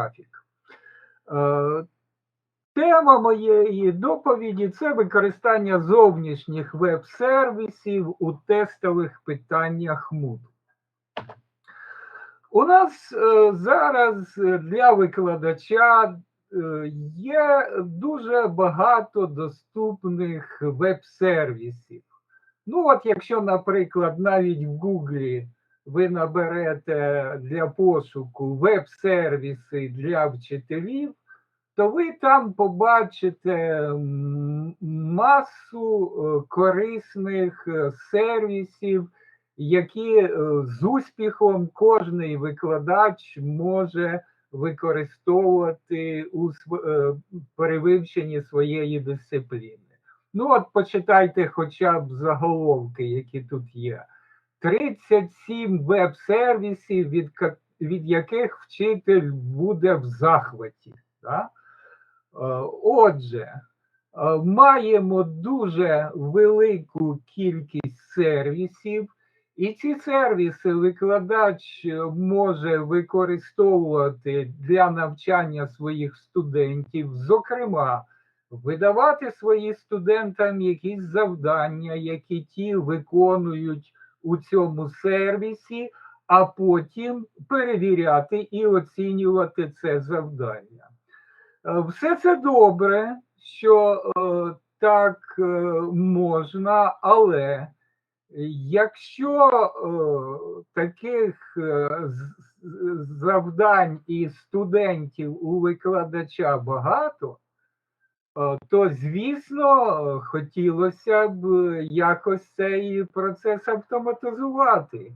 трафік. Е, Тема моєї доповіді це використання зовнішніх веб-сервісів у тестових питаннях Moodle. У нас е, зараз для викладача е, є дуже багато доступних веб-сервісів. Ну, от якщо, наприклад, навіть в Гуглі ви наберете для пошуку веб-сервіси для вчителів, то ви там побачите масу е, корисних е, сервісів, які е, з успіхом кожний викладач може використовувати у перевивченні своєї дисципліни. Ну, от почитайте хоча б заголовки, які тут є. 37 веб-сервісів, від, від яких вчитель буде в захваті. Да? Е, Отже, е, маємо дуже велику кількість сервісів, і ці сервіси викладач може використовувати для навчання своїх студентів, зокрема, видавати своїм студентам якісь завдання, які ті виконують у цьому сервісі, а потім перевіряти і оцінювати це завдання. Е, Все це добре, що е, так е, можна, але якщо таких завдань і студентів у викладача багато, то звісно е, хотілося б якось цей процес автоматизувати.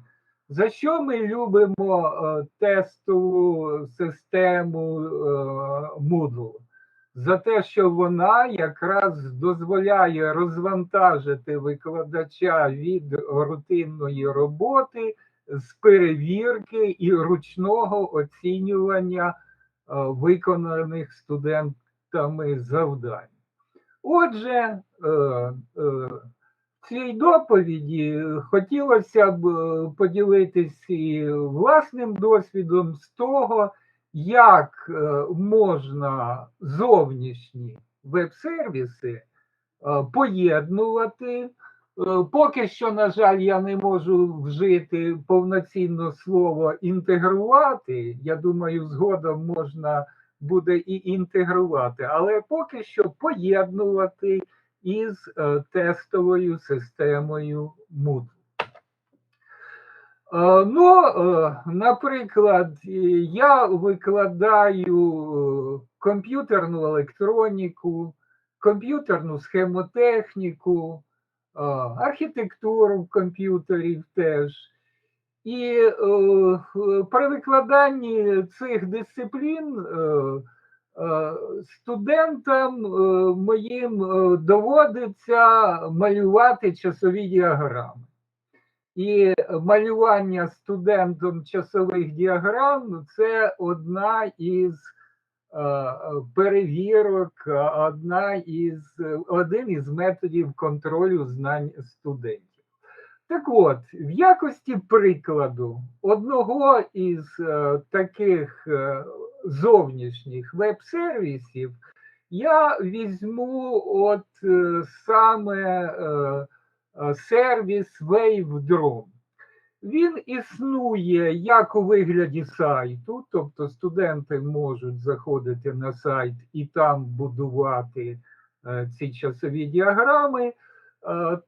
За що ми любимо е, тестову систему е, Moodle? За те, що вона якраз дозволяє розвантажити викладача від рутинної роботи з перевірки і ручного оцінювання е, виконаних студентами завдань. Отже, е, е, в цій доповіді хотілося б е, поділитись і власним досвідом з того, як можна зовнішні веб-сервіси поєднувати. Поки що, на жаль, я не можу вжити повноцінно слово інтегрувати. Я думаю, згодом можна буде і інтегрувати, але поки що поєднувати із е, тестовою системою Moodle. Е, Ну, е, наприклад, я викладаю комп'ютерну електроніку, комп'ютерну схемотехніку, архітектуру комп'ютерів теж. І е, е, при викладанні цих дисциплін е, е, студентам е, моїм доводиться малювати часові діаграми. І малювання студентом часових діаграм це одна із перевірок, одна із, один із методів контролю знань студентів. Так от, в якості прикладу одного із е, таких е, зовнішніх веб-сервісів я візьму от е, саме е, е, сервіс WaveDrone. Він існує як у вигляді сайту, тобто студенти можуть заходити на сайт і там будувати е, ці часові діаграми.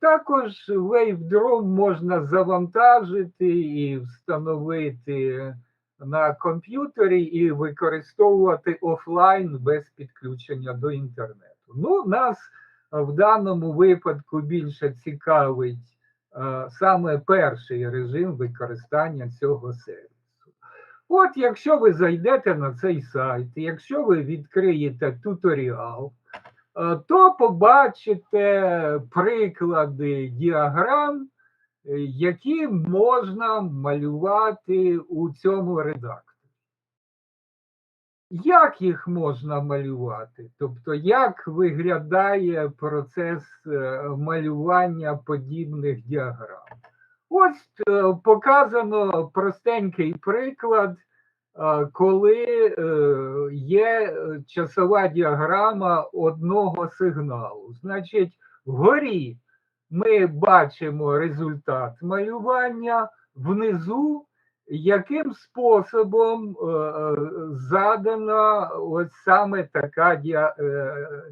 Також WaveDrone можна завантажити і встановити на комп'ютері і використовувати офлайн без підключення до інтернету. Ну, нас в даному випадку більше цікавить саме перший режим використання цього сервісу. От, якщо ви зайдете на цей сайт, якщо ви відкриєте туторіал, то побачите приклади діаграм, е, які можна малювати у цьому редакторі. Як їх можна малювати? Тобто, як виглядає процес е, малювання подібних діаграм? Ось е, показано простенький приклад е, коли е, є е, часова діаграма одного сигналу. Значить, вгорі ми бачимо результат малювання, внизу яким способом е, задана ось саме така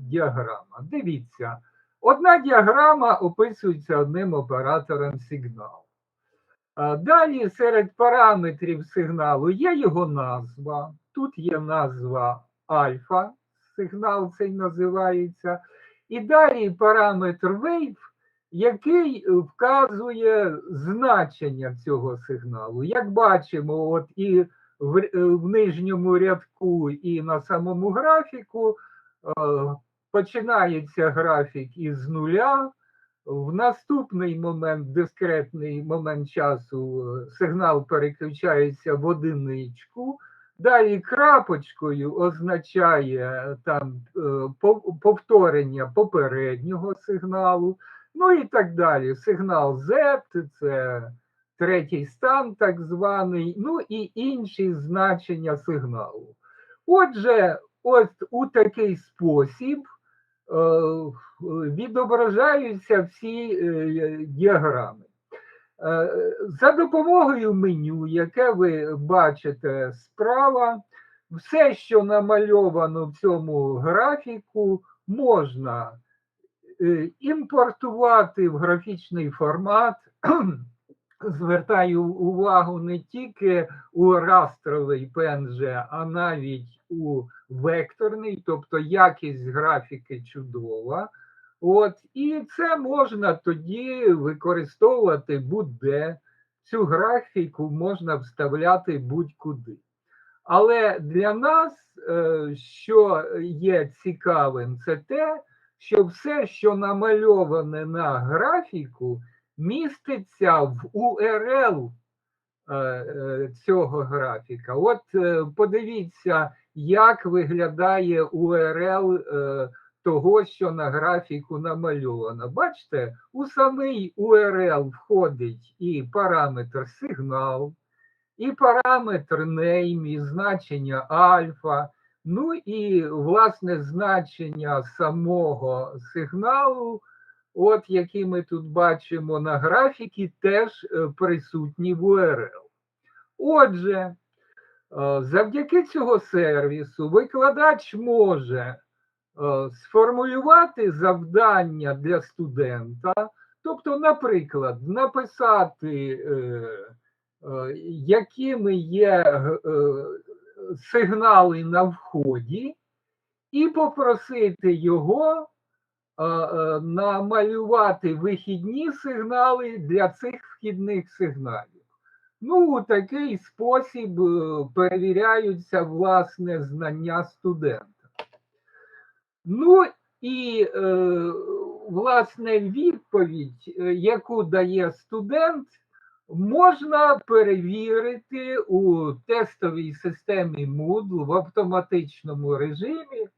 діаграма. Дивіться, одна діаграма описується одним оператором сигналу. Далі серед параметрів сигналу є його назва. Тут є назва альфа, сигнал цей називається. І далі параметр wave, який вказує значення цього сигналу. Як бачимо, от і в, е, в нижньому рядку, і на самому графіку е, починається графік із нуля. В наступний момент, дискретний момент часу, е, сигнал переключається в одиничку. Далі крапочкою означає там е, повторення попереднього сигналу. Ну і так далі. Сигнал Z це третій стан, так званий, ну і інші значення сигналу. Отже, от у такий спосіб е, відображаються всі е, діаграми. Е, За допомогою меню, яке ви бачите справа, все, що намальовано в цьому графіку, можна е, імпортувати в графічний формат. Звертаю увагу не тільки у растровий PNG, а навіть у векторний, тобто якість графіки чудова. От, і це можна тоді використовувати будь-де. Цю графіку можна вставляти будь-куди. Але для нас, е, що є цікавим, це те, що все, що намальоване на графіку, міститься в URL е, е, цього графіка. От подивіться, як виглядає URL того, що на графіку намальовано. Бачите, у самий URL входить і параметр сигнал, і параметр name, і значення альфа, ну і власне значення самого сигналу, от які ми тут бачимо на графіки, теж е, присутні в URL. Отже, е, завдяки цього сервісу викладач може сформулювати завдання для студента, тобто, наприклад, написати, е, е, якими є е, сигнали на вході, і попросити його е, е, намалювати вихідні сигнали для цих вхідних сигналів. Ну, у такий спосіб е, перевіряються власне знання студента. Ну і е, власне відповідь, е, яку дає студент, можна перевірити у тестовій системі Moodle в автоматичному режимі.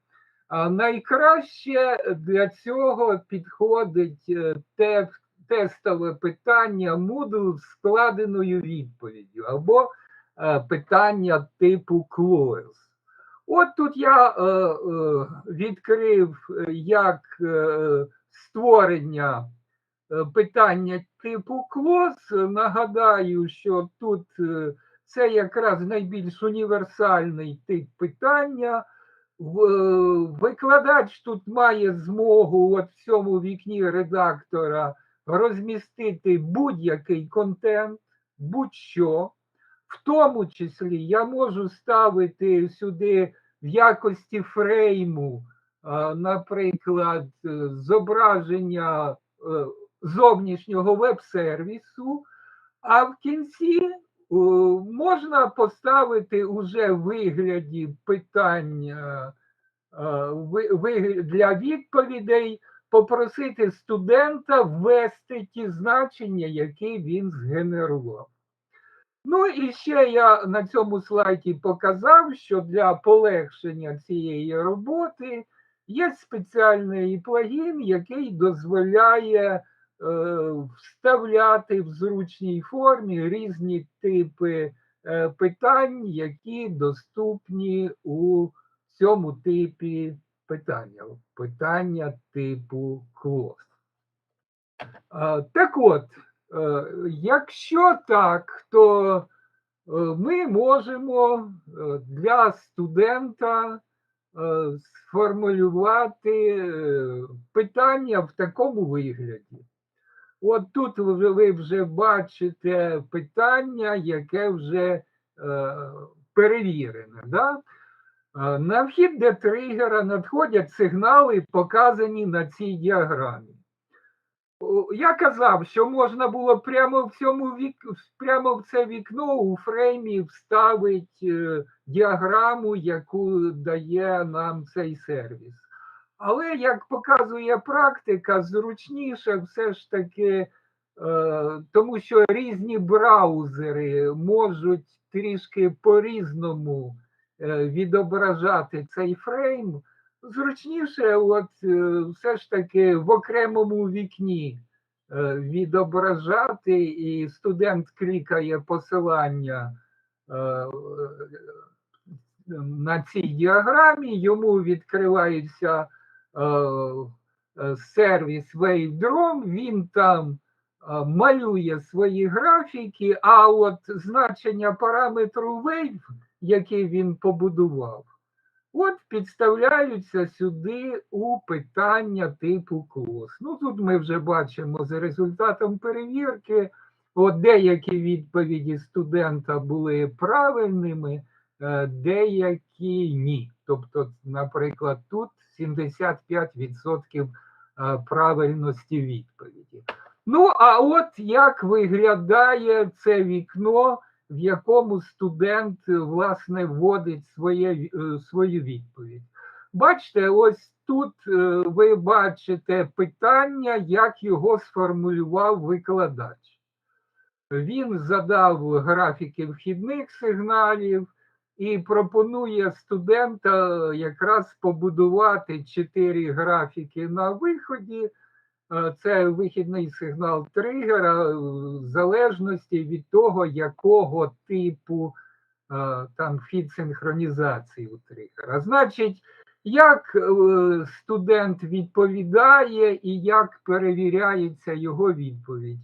А найкраще для цього підходить е, те, тестове питання Moodle з складеною відповіддю або е, питання типу close. От тут я е, е, відкрив е, як е, створення е, питання типу close. Нагадаю, що тут е, це якраз найбільш універсальний тип питання. Викладач тут має змогу от в цьому вікні редактора розмістити будь-який контент, будь-що. В тому числі я можу ставити сюди в якості фрейму, е, наприклад, е, зображення е, зовнішнього веб-сервісу, а в кінці можна поставити уже в вигляді питання для відповідей, попросити студента ввести ті значення, які він згенерував. Ну і ще я на цьому слайді показав, що для полегшення цієї роботи є спеціальний плагін, який дозволяє е, вставляти в зручній формі різні типи е, питань, які доступні у цьому типі питання. Питання типу клос. Е, Так от, якщо так, то е, ми можемо е, для студента е, сформулювати е, питання в такому вигляді. От тут ви вже бачите питання, яке вже е, перевірене. Да? Е, На вхід до тригера надходять сигнали, показані на цій діаграмі. Я казав, що можна було прямо в цьому вік, прямо в це вікно у фреймі вставити е, діаграму, яку дає нам цей сервіс. Але як показує практика, зручніше все ж таки, е, тому що різні браузери можуть трішки по-різному е, відображати цей фрейм. Зручніше, от е, все ж таки в окремому вікні е, відображати, і студент клікає посилання е, на цій діаграмі, йому відкривається сервіс WaveDrom, він там малює свої графіки, а от значення параметру Wave, який він побудував, от підставляються сюди у питання типу клос. Ну тут ми вже бачимо за результатом перевірки, от деякі відповіді студента були правильними, е, деякі ні. Тобто, наприклад, тут 75% е, правильності відповіді. Ну, а от як виглядає це вікно, в якому студент власне вводить своє, е, свою відповідь. Бачите, ось тут е, ви бачите питання, як його сформулював викладач. Він задав графіки вхідних сигналів і пропонує студента якраз побудувати чотири графіки на виході. Е, Це вихідний сигнал тригера е, в залежності від того, якого типу е, там фід синхронізації у тригера. Значить, як студент відповідає і як перевіряється його відповідь.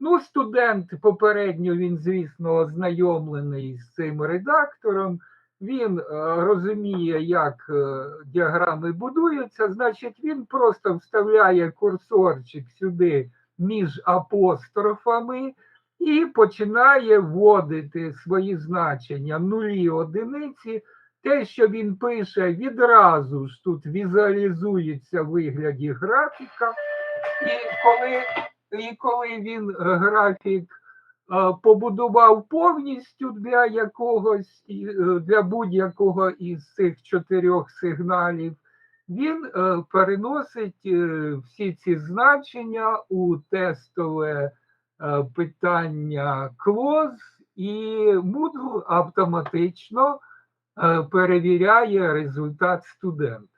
Ну, студент попередньо він, звісно, ознайомлений з цим редактором. Він е, розуміє, як е, діаграми будуються, значить, він просто вставляє курсорчик сюди між апострофами і починає вводити свої значення нулі одиниці. Те, що він пише, відразу ж тут візуалізується в вигляді графіка. І коли, і коли він е, графік побудував повністю для якогось е, для будь-якого із цих чотирьох сигналів, він е, переносить е, всі ці значення у тестове е, питання close, і Moodle автоматично е, перевіряє результат студента.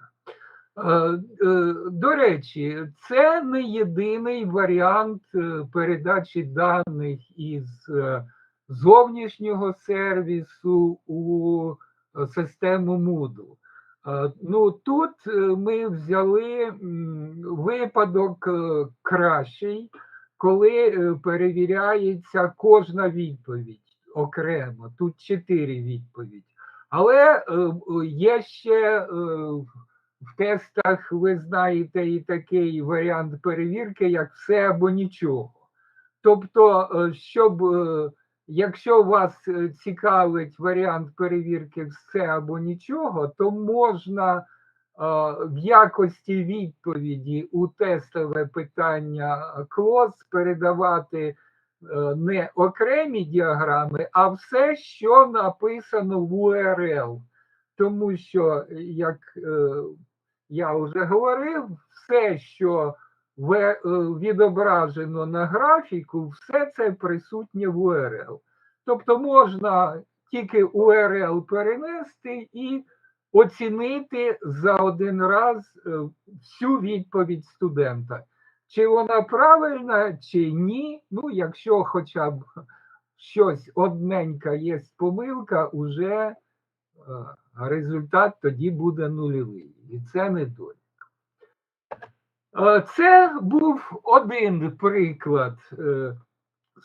Е, е, До речі, це не єдиний варіант е, передачі даних із зовнішнього сервісу у систему Moodle. Ну, тут ми взяли випадок кращий, коли перевіряється кожна відповідь окремо. Тут чотири відповіді. Але є ще в тестах, ви знаєте, і такий варіант перевірки, як все або нічого. Тобто, е, щоб е, якщо вас е, цікавить варіант перевірки все або нічого, то можна в якості відповіді у тестове питання клос передавати не окремі діаграми, а все, що написано в URL. Тому що, як е, я вже говорив, все, що е, відображено на графіку, все це присутнє в URL. Тобто можна тільки URL перенести і оцінити за один раз е, всю відповідь студента. Чи вона правильна, чи ні. Ну, якщо хоча б щось одненька є помилка, уже е, результат тоді буде нульовий. І це недолік. Це був один приклад е,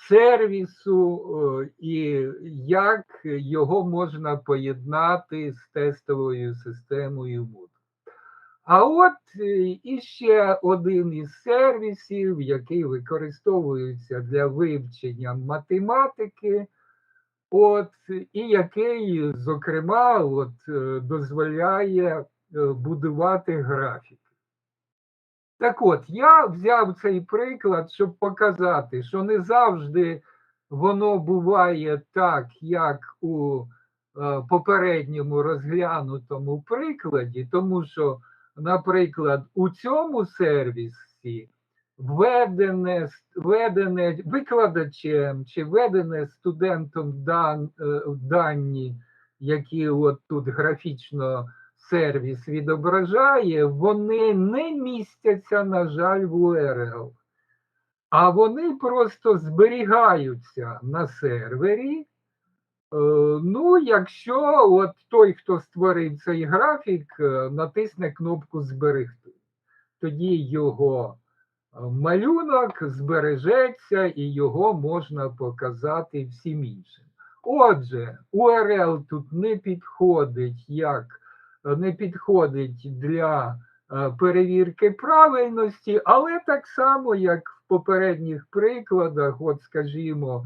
сервісу і як його можна поєднати з тестовою системою Moodle. А от е, іще один із сервісів, який використовується для вивчення математики, от, і який, зокрема, от, е, дозволяє е, будувати графіки. Так от, я взяв цей приклад, щоб показати, що не завжди воно буває так, як у е, попередньому розглянутому прикладі, тому що, наприклад, у цьому сервісі введене, введене викладачем чи введене студентом дан, е, дані, які от тут графічно сервіс відображає, вони не містяться, на жаль, в URL. А вони просто зберігаються на сервері. Е, Ну, якщо от той, хто створив цей графік, е, натисне кнопку Зберегти, тоді його малюнок збережеться і його можна показати всім іншим. Отже, URL тут не підходить як не підходить для е, перевірки правильності, але так само, як в попередніх прикладах, от скажімо,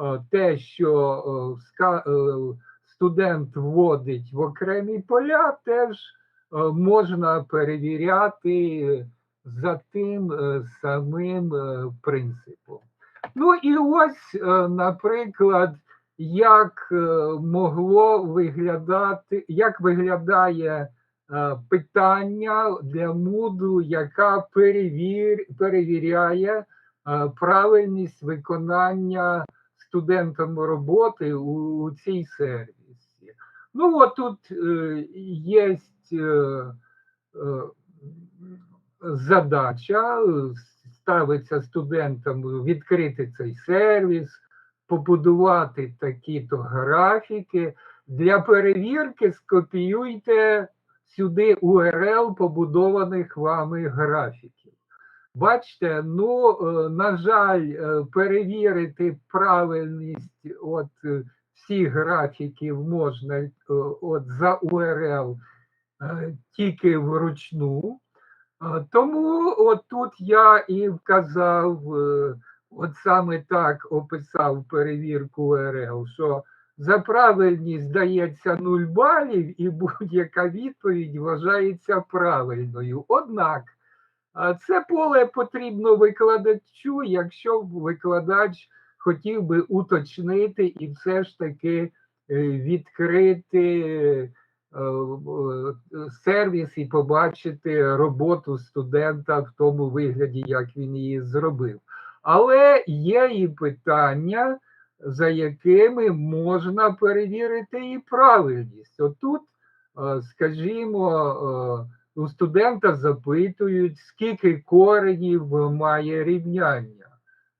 е, те, що е, студент вводить в окремі поля, теж можна перевіряти за тим е, самим е, принципом. Ну і ось, е, наприклад, як е, могло виглядати, як виглядає е, питання для Moodle, яка перевір, перевіряє е, правильність виконання студентам роботи у, у цій сервісі. Ну, от тут е, є е, задача, е, ставиться студентам відкрити цей сервіс, побудувати такі-то графіки. Для перевірки скопіюйте сюди URL побудованих вами графіків. Бачите, ну, е, на жаль, е, перевірити правильність от всіх графіків можна от за URL тільки вручну. Тому тут я і вказав, е, от саме так описав перевірку РЛ, що за правильність дається 0 балів і будь-яка відповідь вважається правильною. Однак це поле потрібно викладачу, якщо викладач хотів би уточнити і все ж таки е, відкрити сервіс і побачити роботу студента в тому вигляді, як він її зробив. Але є і питання, за якими можна перевірити і правильність. Отут, е, скажімо, е, у студента запитують, скільки коренів має рівняння.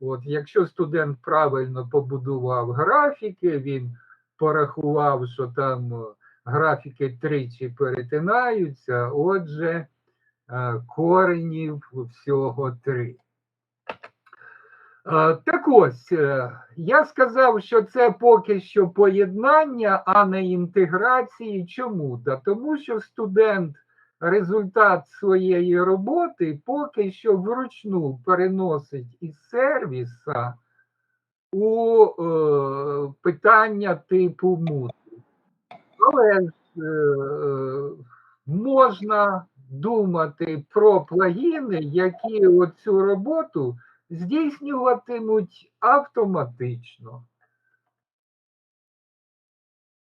От, якщо студент правильно побудував графіки, він порахував, що там е, графіки тричі перетинаються, отже, е, коренів всього три. Е, Так ось, е, я сказав, що це поки що поєднання, а не інтеграції. Чому? Та тому що студент результат своєї роботи поки що вручну переносить із сервіса у питання типу Moodle. Але е, можна думати про плагіни, які цю роботу здійснюватимуть автоматично.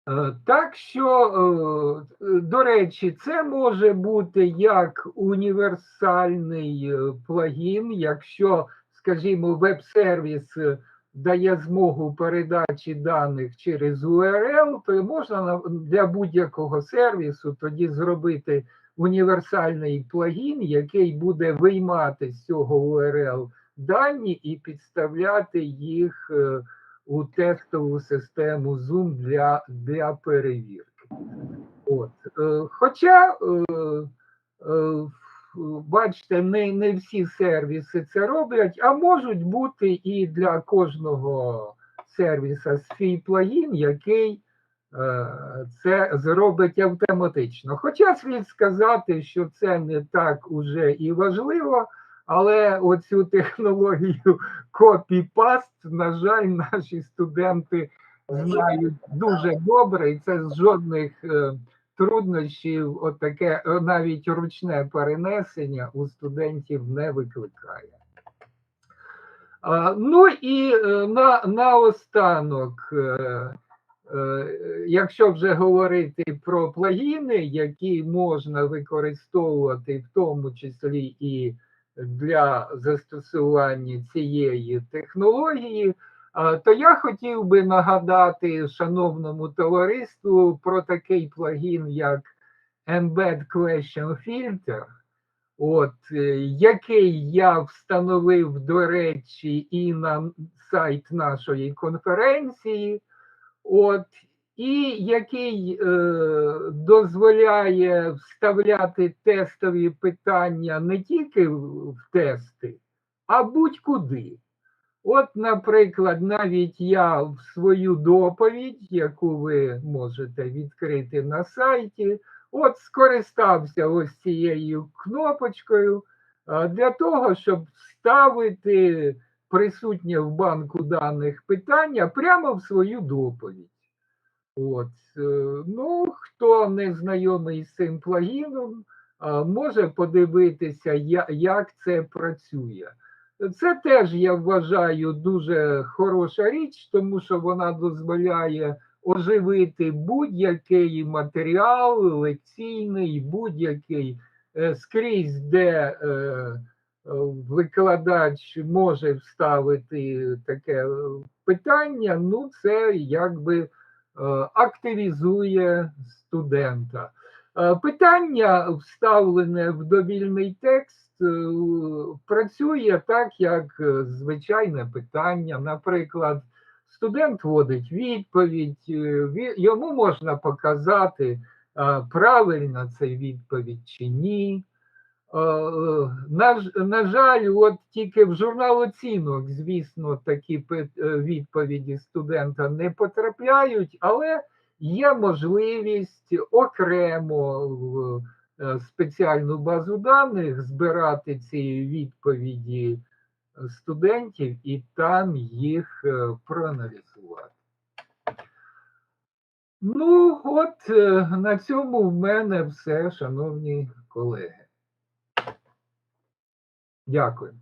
Е, Так що, е, до речі, це може бути як універсальний е, плагін, якщо, скажімо, веб-сервіс е, дає змогу передачі даних через URL, то можна для будь-якого сервісу тоді зробити універсальний плагін, який буде виймати з цього URL дані і підставляти їх е, у тестову систему Zoom для, для перевірки. От. е, Хоча, е, е, бачите, не, не всі сервіси це роблять, а можуть бути і для кожного сервіса свій плагін, який е, це зробить автоматично. Хоча слід сказати, що це не так уже і важливо, але оцю технологію копі-паст, на жаль, наші студенти знають дуже добре, і це з жодних е, труднощів, отаке навіть ручне перенесення у студентів не викликає. Ну і е, на, наостанок, е, е, якщо вже говорити про плагіни, які можна використовувати в тому числі і для застосування цієї технології, то я хотів би нагадати шановному товариству про такий плагін, як Embed Question Filter, от, е, який я встановив, до речі, і на сайт нашої конференції, от, і який е, дозволяє вставляти тестові питання не тільки в тести, а будь-куди. От, наприклад, навіть я в свою доповідь, яку ви можете відкрити на сайті, от скористався ось цією кнопочкою для того, щоб вставити присутнє в банку даних питання прямо в свою доповідь. От, е, ну, хто не знайомий з цим плагіном, може подивитися, як це працює. Це теж я вважаю дуже хороша річ, тому що вона дозволяє оживити будь-який матеріал лекційний, будь-який е, скрізь, де е, е, викладач може вставити таке питання, ну це якби активізує студента. Е, Питання, вставлене в довільний текст, е, працює так, як е, звичайне питання. Наприклад, студент вводить відповідь, йому можна показати, правильна це відповідь чи ні. На, на жаль, от тільки в журнал оцінок, звісно, такі відповіді студента не потрапляють, але є можливість окремо в е, спеціальну базу даних збирати ці відповіді студентів і там їх е, проаналізувати. Ну, от е, на цьому в мене все, шановні колеги. Дякую.